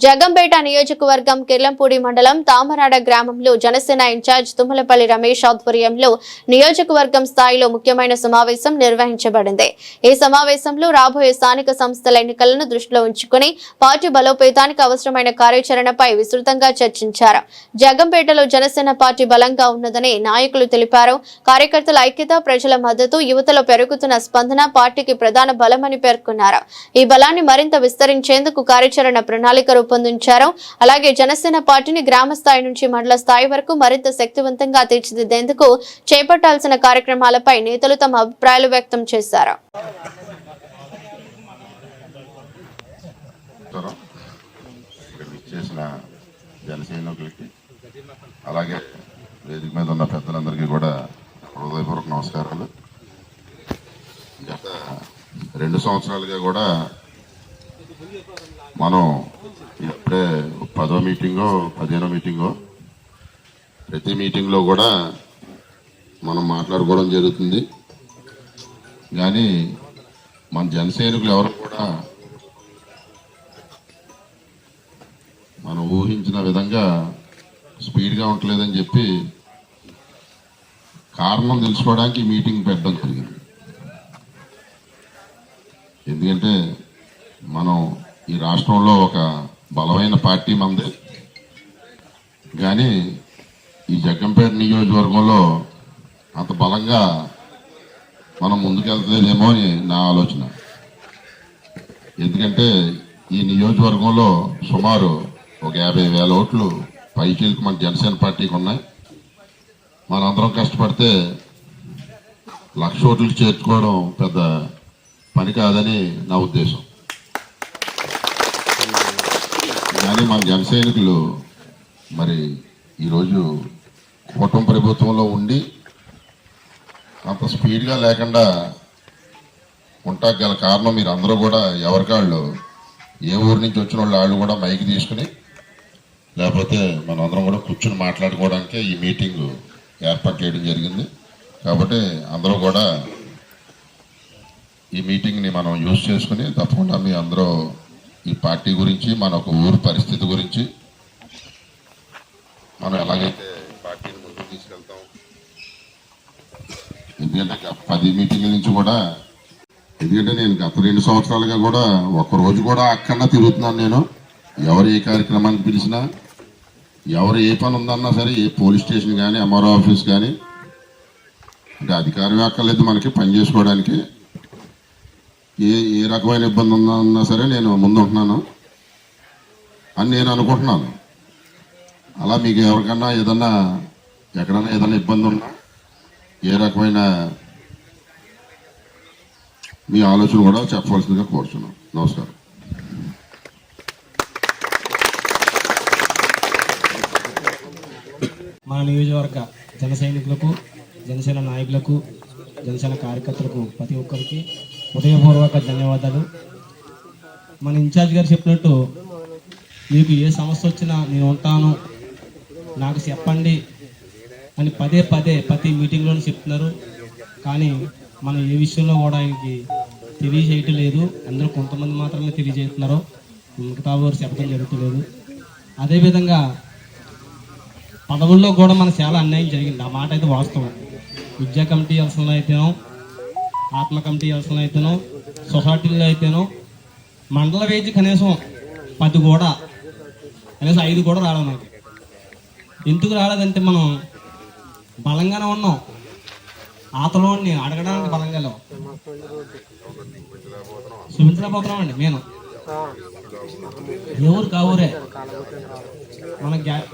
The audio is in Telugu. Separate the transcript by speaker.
Speaker 1: జగంపేట నియోజకవర్గం కిర్లంపూడి మండలం తామరాడ గ్రామంలో జనసేన ఇన్ఛార్జ్ తుమ్మలపల్లి రమేష్ ఆధ్వర్యంలో నియోజకవర్గం స్థాయిలో ముఖ్యమైన సమావేశం నిర్వహించబడింది. ఈ సమావేశంలో రాబోయే స్థానిక సంస్థల ఎన్నికలను దృష్టిలో ఉంచుకుని పార్టీ బలోపేతానికి అవసరమైన కార్యాచరణపై విస్తృతంగా చర్చించారు. జగంపేటలో జనసేన పార్టీ బలంగా ఉన్నదని నాయకులు తెలిపారు. కార్యకర్తల ఐక్యత ప్రజల మద్దతు యువతలో పెరుగుతున్న స్పందన పార్టీకి ప్రధాన బలమని పేర్కొన్నారు. ఈ బలాన్ని మరింత విస్తరించేందుకు కార్యాచరణ ప్రణాళిక రూపొందించారు. అలాగే జనసేన పార్టీని గ్రామ స్థాయి నుంచి మండల స్థాయి వరకు మరింత శక్తివంతంగా తీర్చిదిద్దేందుకు చేపట్టాల్సిన కార్యక్రమాలపై నేతలు తమ అభిప్రాయాలు వ్యక్తం చేశారు.
Speaker 2: నమస్కారం అలాగే వేదిక మీద ఉన్న పెద్దలందరికీ కూడా హృదయపూర్వక నమస్కారాలు. గత రెండు సంవత్సరాలుగా కూడా మనం ఇప్పుడే పదో మీటింగో పదిహేనో మీటింగో ప్రతి మీటింగ్లో కూడా మనం మాట్లాడుకోవడం జరుగుతుంది. కానీ మన జన సైనికులు ఎవరు కూడా మనం ఊహించిన విధంగా స్పీడ్గా ఉండలేదని చెప్పి కారణం తెలుసుకోవడానికి మీటింగ్ పెట్టడం జరిగింది ఎందుకంటే మనం ఈ రాష్ట్రంలో ఒక బలమైన పార్టీ మంది. కానీ ఈ జగ్గంపేట నియోజకవర్గంలో అంత బలంగా మనం ముందుకెళ్తలేదేమో అని నా ఆలోచన. ఎందుకంటే ఈ నియోజకవర్గంలో సుమారు ఒక యాభై వేల ఓట్లు పైచీలకు మన జనసేన పార్టీకి ఉన్నాయి. మనందరం కష్టపడితే లక్ష ఓట్లు చేర్చుకోవడం పెద్ద పని కాదని నా ఉద్దేశం. కానీ మన జన సైనికులు మరి ఈరోజు కూటమి ప్రభుత్వంలో ఉండి అంత స్పీడ్గా లేకుండా ఉంటాకు గల కారణం మీరు అందరూ కూడా ఎవరికాళ్ళు ఏ ఊరు నుంచి వచ్చిన వాళ్ళు వాళ్ళు కూడా మైక్ తీసుకుని లేకపోతే మనందరం కూడా కూర్చుని మాట్లాడుకోవడానికే ఈ మీటింగ్ ఏర్పాటు చేయడం జరిగింది. కాబట్టి అందరూ కూడా ఈ మీటింగ్ని మనం యూజ్ చేసుకుని తప్పకుండా మీ అందరూ ఈ పార్టీ గురించి మన ఒక ఊరు పరిస్థితి గురించి. మనం ఎలాగైతే పార్టీని ముందుకు తీసుకెళ్తాం. ఎందుకంటే పది మీటింగ్ల నుంచి కూడా ఎందుకంటే నేను గత రెండు సంవత్సరాలుగా కూడా ఒక్క రోజు కూడా అక్కడన్నా తిరుగుతున్నాను నేను. ఎవరు ఏ కార్యక్రమానికి పిలిచినా ఎవరు ఏ పని ఉందన్నా సరే ఏ పోలీస్ స్టేషన్ కానీ ఎంఆర్ఓ ఆఫీస్ కానీ అంటే అధికారం అక్కర్లేదు మనకి పని చేసుకోవడానికి. ఏ ఏ రకమైన ఇబ్బంది ఉందన్నా సరే నేను ముందు ఉంటున్నాను. అని నేను అనుకుంటున్నాను. అలా మీకు ఎవరికన్నా ఏదన్నా ఎక్కడన్నా ఏదన్నా ఇబ్బంది ఉన్నా ఏ రకమైన మీ ఆలోచన కూడా చెప్పవలసిందిగా కోరుచున్నాం నమస్కారం.
Speaker 3: మా నియోజకవర్గ జన సైనికులకు జనసేన నాయకులకు జనసేన కార్యకర్తలకు ప్రతి ఒక్కరికి హృదయపూర్వక ధన్యవాదాలు. మన ఇన్ఛార్జ్ గారు చెప్పినట్టు మీకు ఏ సమస్య వచ్చినా నేను ఉంటాను. నాకు చెప్పండి అని పదే పదే ప్రతి మీటింగ్లోనూ చెప్తున్నారు. కానీ మనం ఏ విషయంలో కూడా ఆయనకి తెలియజేయటం లేదు అందరూ కొంతమంది మాత్రమే తెలియజేస్తున్నారు. మిగతా వారు చెప్పడం జరుగుతలేదు. అదేవిధంగా పదవుల్లో కూడా మనకు చాలా అన్యాయం జరిగింది. ఆ మాట అయితే వాస్తవం. విద్యా కమిటీ అవసరంలో అయితేనో ఆత్మ కమిటీ అవసరంలో అయితేనో సొసైటీల్లో అయితేనో మండల వేచి కనీసం పది కూడా కనీసం ఐదు కూడా రావడం మనకి ఎందుకు రాలేదంటే మనం బలంగానే ఉన్నాం. ఆతలోని అడగడానికి బలంగా లేవు. చూపించలేకపోతున్నాం అండి నేను. ఎవరు కావురే? మన గ్యా-